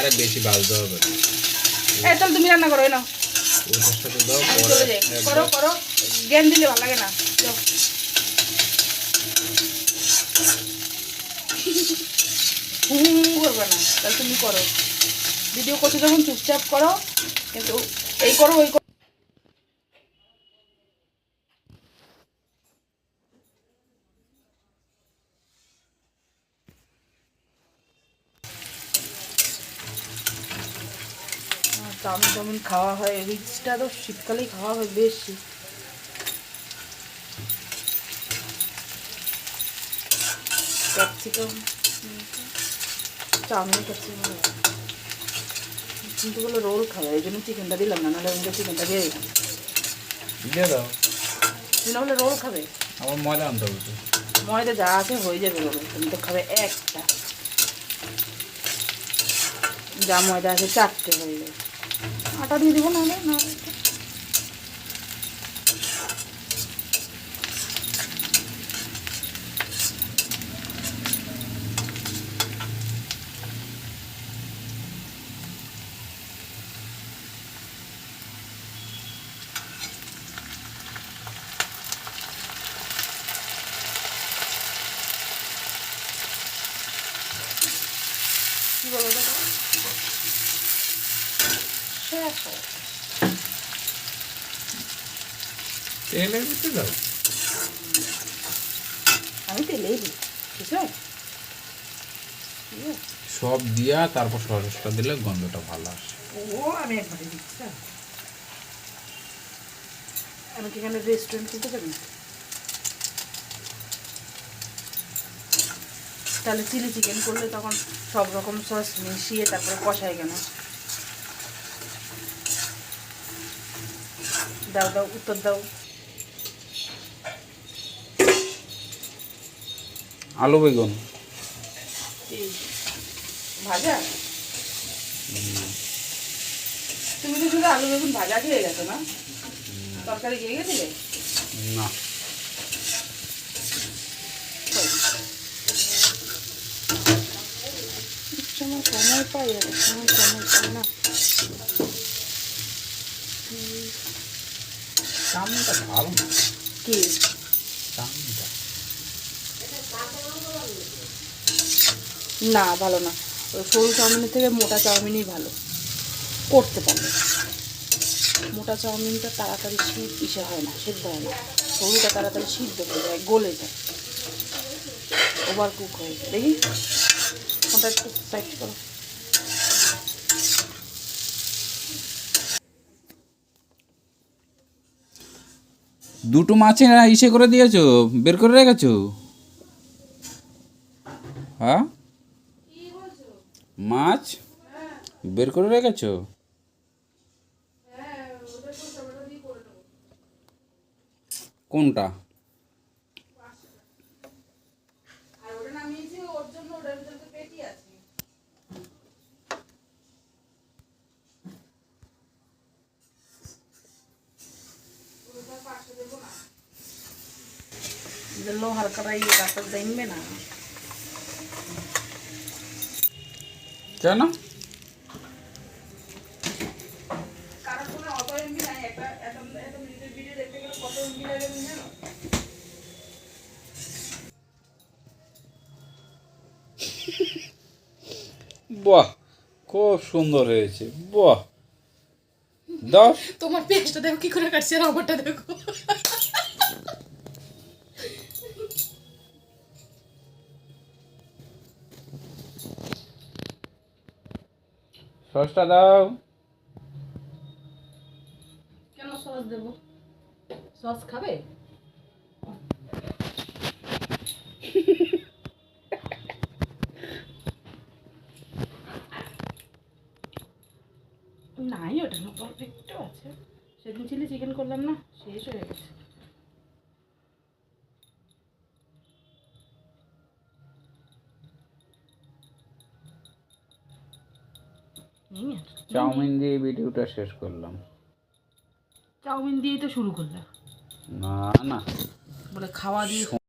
আরে বেশি বাজতে হবে। এ এই তাহলে তুমি রান্না করো দাও করো করো। জ্ঞান দিলে ভালো লাগে না। হু করবে তাহলে তুমি করো। ভিডিও করছ যখন চুপচাপ করো। কিন্তু এই করো ওই করো আর চাউমিন টাউমিন খাওয়া হয় রিচটা তো শীতকালেই খাওয়া হয় বেশি। Capsicum chowmein capsicum. কিন্তু বলে রোল খাবে এই জন্য চিকেনটা দিলাম না নাহলে আমাকে চিকেনটা দিয়ে দিলাম দিয়ে দাও। তুমি বলে রোল খাবে? আমার মজা আনতে হবে তো। ময়দা যা আছে হয়ে যাবে রোল তুমি তো খাবে একটা। যা ময়দা আছে চারটে হয়ে যাবে। আটা দিয়ে দিব নাহলে না। কি বলো দাদা শেষ। তেলের ভিতরে দাও আমি তেলেই দিই ঠিক আছে ঠিক আছে? সব দিয়া তারপর দিলে গন্ধটা ভালো আসে ও আমি একবারে দিচ্ছি হ্যাঁ। এখানে রেস্টুরেন্ট তাহলে চিলি চিকেন করলে তখন সব রকম সস মিশিয়ে তারপরে কষাই কেন দাও দাও উত্তর দাও। আলু বেগুন। ভাজা? তুমি তো শুধু আলু বেগুন ভাজা খেয়ে গেছো না? তরকারি খেয়ে গেছিলে? না। সময় সময় পাই সময় সময় পাই না। চাউমিনটা ভালো না। কি? চাউমিনটা না ভালো না। ওই সরু চাউমিনের থেকে মোটা চাউমিনই ভালো। করতে পারলে। মোটা চাউমিনটা তাড়াতাড়ি শীত ইসে হয় না সিদ্ধ হয় না। সরুটা তাড়াতাড়ি সিদ্ধ হয়ে যায় গলে যায়। ওভার কুক হয়ে যায়। দেখি। ওটা একটু সাইড করো। দুটো মাছে ইসে করে দিয়েছ? বের করে রেখেছ? হ্যাঁ? মাছ? বের করে রেখেছ? কোনটা আর ওটা নামিয়েছি ওর জন্য ওটার ভিতরে তো পেটি আছে লোহার কড়াই রাস্তা জানবে না কেন কারোর ফোনে অত এমবি নাই একটা এত এত মিনিটের ভিডিও দেখতে গেলে কত এমবি লাগে তুমি জানো? বাহ খুব সুন্দর হয়েছে বাহ। দাও। তোমার পেঁয়াজটা দেখো কি করে কাটছে আর আমারটা দেখো। সসটা দাও। কেন সস দেবো? সস খাবে? নাই, ওটা না একটু আছে। সেদিন চিলি চিকেন করলাম না, শেষ হয়ে গেছে। চাউমিন দিয়ে ভিডিওটা শেষ করলাম। চাউমিন দিয়েই তো শুরু করলাম। না না। বলে খাওয়া দিয়ে